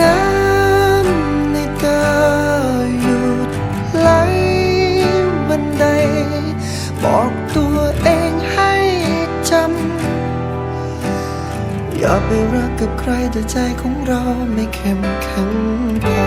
น้ำในตาหยุดไหลวันใด บอกตัวเองให้จำ อย่าไปรักกับใครแต่ใจของเราไม่เข้มแข็งพอ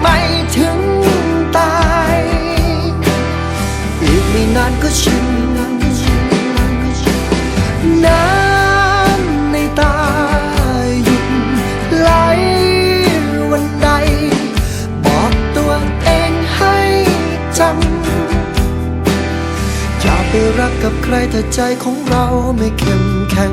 ไม่ถึงตาย อีกไม่นานก็ชินน้ำในตาหยุดไหลวันใด บอกตัวเองให้จำอย่าไปรักกับใครถ้าใจของเราไม่เข้มแข็ง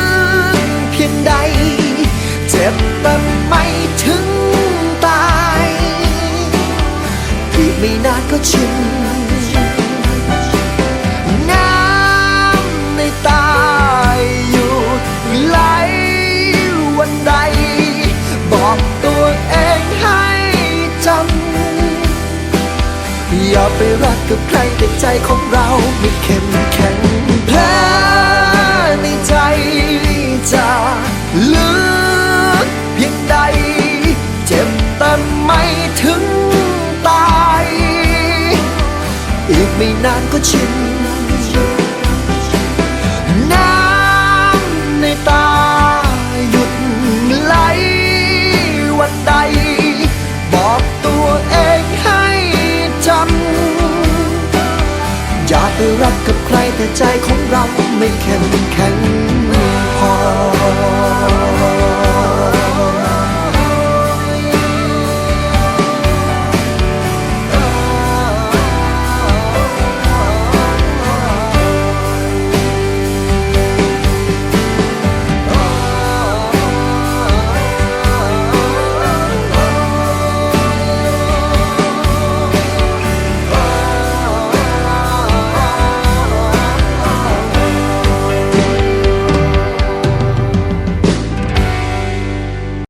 อย่าไปรักกับใครแต่ใจของเราไม่เข้มแข็งแผลในใจจะ ไปรักกับใครแต่ใจของเราไม่เข้มแข็งพอ